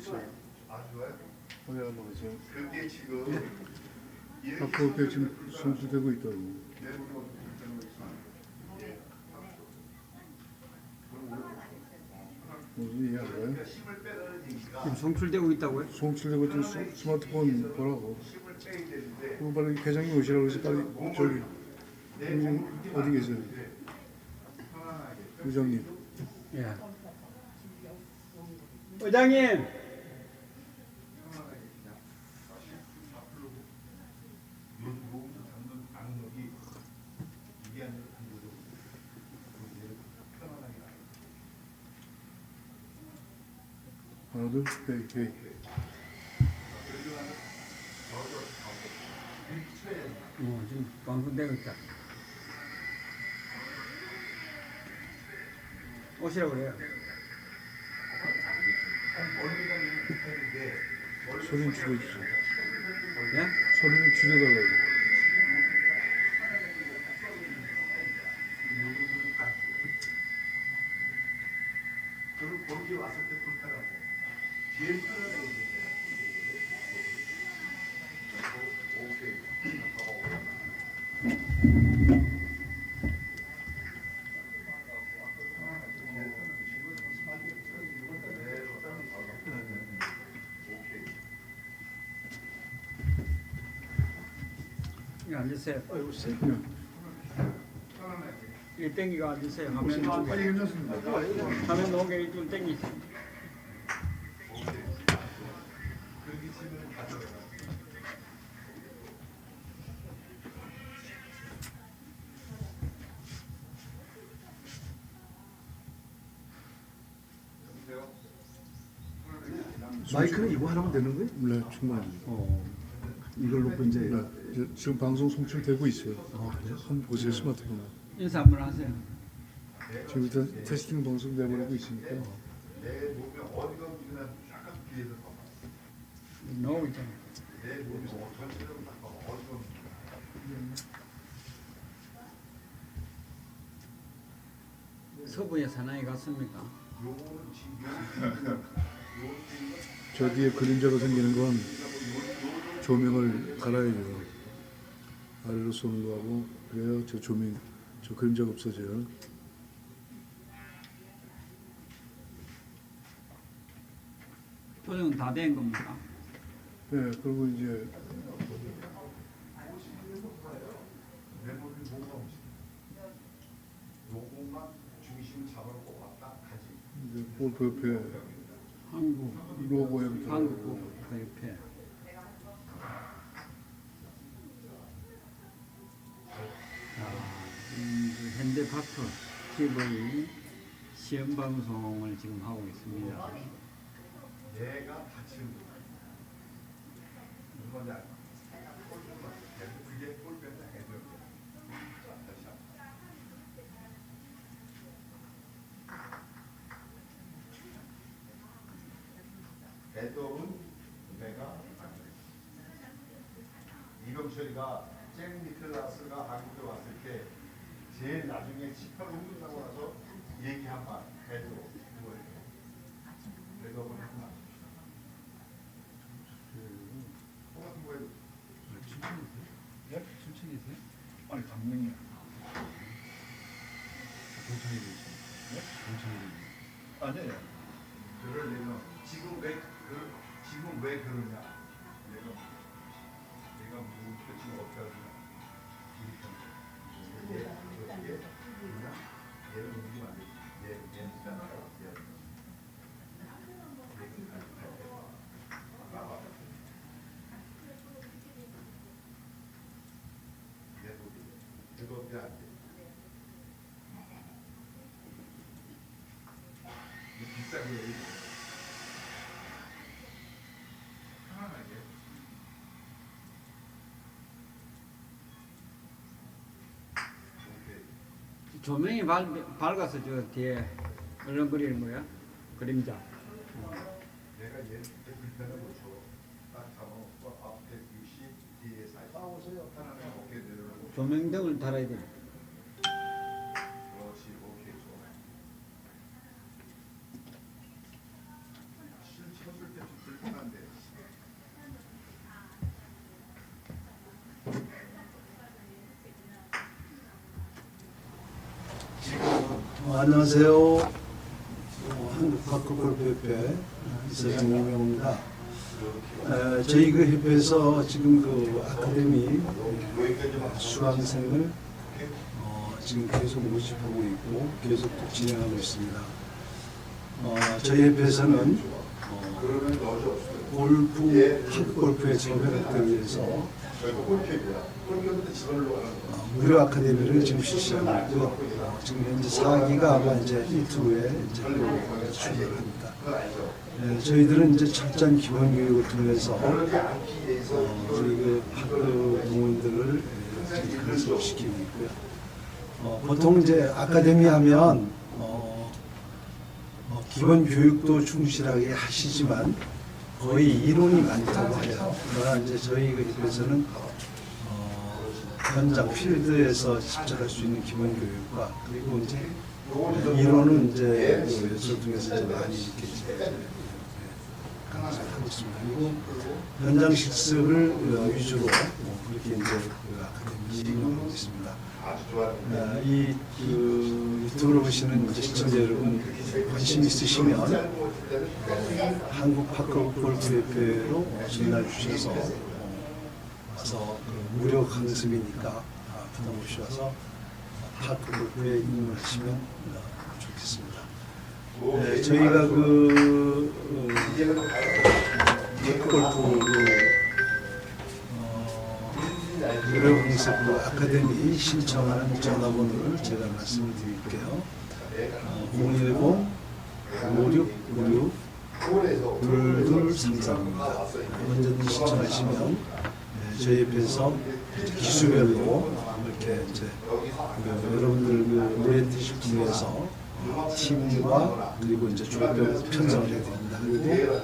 있어요. 아 좋아요? 하세요. 그게 지금 이렇게 아까 옆에 지금 송출되고 있다고. 내부로 되는 거 있어. 예. 무슨? 그러니까 힘을 빼라는 얘기가 지금 송출되고 있다고요? 송출되고 지금 스- 스마트폰 보라고. 힘을 빼야 되는데 그럼 빨리 회장님 오시라고 해서 빨리 저기 내 회장님 몸을 어디 계세요? 편안하게 회장님. 예. 의장님. 편안하게 그냥 다시 앞으로 요 몸을 잡는 악력이 이게 아니라 이거로 이제 편안하게 네, 네. 어, 지금 방송되고 있다. 오시라고 그래요. 소리는 줄여주세요. 예? 소리는 줄여달라고 거기 왔을 때 불편하고 제일 편안하게 되세요. 오케이. 예, 앉으세요. 네. 이 땡기가 앉으세요. 화면 빨리 괜찮습니다. 화면 녹에 좀 땡기세요. 마이크는 이거 하나면 되는 거예요? 네, 충분히. 어. 이걸 놓고 이제 네, 이제 지금 방송 송출되고 있어요. 한번 보세요 스마트폰. 인사 한번 하세요. 지금 일단 테스팅 방송 내보내고 있으니까. 내 몸에 어디가 움직이나 약간 뒤에서 봐봐. 나오고 있잖아요. 내 몸이 어- 전체적으로 다 봐봐. 어디가 움직이나. 서부의 사나이 같습니까? 저 뒤에 그림자가 생기는 건 조명을 갈아야죠. 아래로 손으로 하고 그래야 저 조명 저 그림자가 없어져요. 조정은 다 된 겁니까? 네, 그리고 이제. 이제 골프 옆에 한국 로고 한국 옆에 파크 TV 시험 방송을 지금 하고 있습니다. 내가 이병철이가 잭 니클라스가 한국에 왔을 때 제일 나중에 18로 끝나고 나서 얘기한 말 애덤 그거예요. 애덤은 하나. 똑같은 거예요. 예? 출첵이세요? 아니 강릉이야. 동창이 되지. 예? 동창이 아니에요. 내가 지금 왜 그, 지금 왜 그러냐? 여기 편안하게 조명이 밝, 밝아서 저 뒤에 얼렁거리는 거야? 그림자. 얘 불편한 거 줘. 안녕하세요. 어, 한국박gol프협회 이사장 이명입니다. 에, 저희 그 협회에서 지금 그 아카데미 수강생을 어, 지금 계속 모집하고 있고 계속 또 진행하고 있습니다. 어, 저희 협회에서는 어, 골프 한국골프의 정회를 위해서 어, 무료 아카데미를 지금 실시하고 있고 어, 지금 현재 4기가 아마 이제 후에 이제 또 출발합니다. 네, 저희들은 이제 철저한 기본 교육을 통해서 어, 우리 그 학교 동원들을 연습시키고 있고요. 어, 보통 이제 아카데미 하면 어, 어, 기본 교육도 충실하게 하시지만 거의 이론이 많다고 해요. 그러나 이제 저희 그 협회에서는 어, 현장 필드에서 집중할 수 있는 기본 교육과 그리고 이제 이론은 이제 그 예술 통해서 이제 많이 이렇게 이제 강좌하고 있습니다. 그리고 현장 실습을 어, 위주로 어, 그렇게 이제 그 아카데미 운영하고 있습니다. 아, 이 그, 유튜브로 보시는 시청자 여러분 관심 있으시면 한국 파크 골프협회로 전화 주셔서 어, 와서 그 무료 강습이니까 아, 부담 없이 와서 파크 골프에 입문하시면 어, 좋겠습니다. 네, 저희가 그 어, 파크골프 그, 어, 무료 강습 그 아카데미 신청하는 전화번호를 제가 말씀을 드릴게요. 어, 010 5656 둘둘삼삼입니다. 언제든 신청하시면 네, 저희 이제 기수별로 이렇게 이제 그 여러분들 그 통해서 어, 팀과 그리고 이제 조별로 편성을 해드립니다. 그리고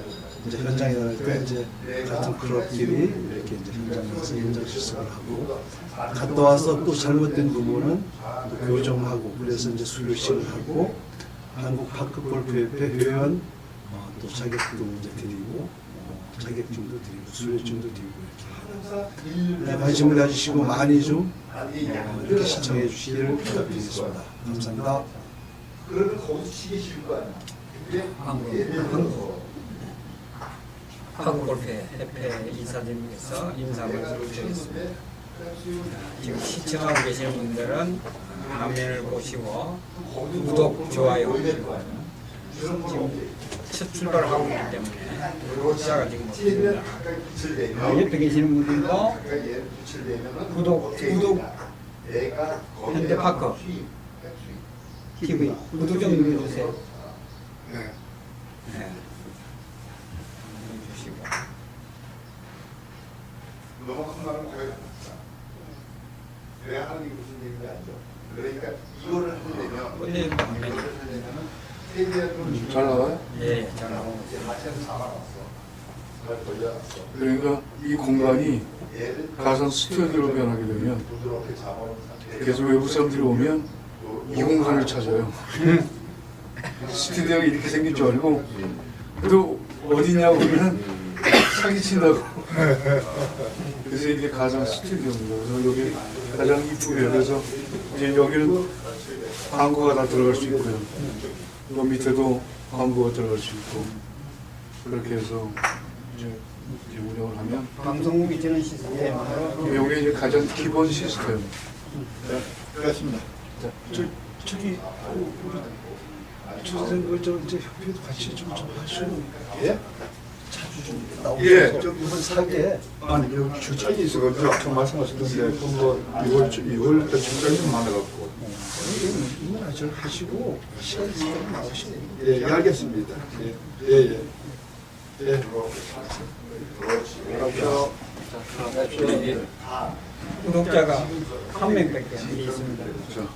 이제 현장에 나갈 때 이제 같은 클럽끼리 이렇게 이제 현장 가서 현장 실습을 하고 갔다 와서 또 잘못된 부분은 또 교정하고 그래서 이제 수료식을 하고 한국 파크 골프협회 회원 어, 또 자격도 이제 드리고 어, 자격증도 드리고 수료증도 드리고 이렇게 네, 관심을 가지시고 많이 좀 어, 이렇게 시청해 주시기를 부탁드리겠습니다. 감사합니다. 그러면 거기서 치기 싫을 거 아니야. 근데 한국 한국 골프회 협회 이사님께서 인사 말씀을 드리겠습니다. 지금 시청하고 계시는 분들은 화면을 보시고 구독, 좋아요 지금 첫 출발을 하고 있기 때문에 시작을 지금 못했습니다. 어, 옆에 계시는 분들도 구독, 구독 현대파크 TV 구독 좀 눌러주세요. 네. 네. 눌러주시고 너무 큰 말은 그래야 하는 게 무슨 얘기인지 알죠? 그러니까 이거를 하려면 원래 이거를 하려면은 세계를 잘 나와요? 예, 잘 이제 마찬가지 잡아놨어. 잘 돌려놨어. 그러니까 이 공간이 가상 스튜디오로 변하게 되면 부드럽게 잡아놓은 상태에서 계속 외부 사람들이 오면 이 공간을 찾아요. 스튜디오가 이렇게 생길 줄 알고 또 어디냐고 그러면 사기친다고. 그래서 이게 가상 스튜디오입니다. 그래서 여기 가장 이쁘게 그래서 이제 여기는 광고가 다 들어갈 수 있고요. 요 밑에도 광고가 들어갈 수 있고 그렇게 해서 이제 이제 운영을 하면 방송국이 되는 시스템으로 이게 이제 가장 기본 시스템. 그렇습니다. 저, 저기 조선생 그저 이제 협회도 같이 좀좀 하시고 예? 좀 예. 좀 이번 사게 아니 여기 주차기 있어가지고 아까 말씀하셨던데 그거 이걸 이걸 또 주차기 좀 많아갖고 이건 아주 하시고 시간 있으면 나오시고 예, 예 알겠습니다. 예, 예, 예. 예. 그렇죠. 구독자가 한 명밖에 안돼 있습니다. 자,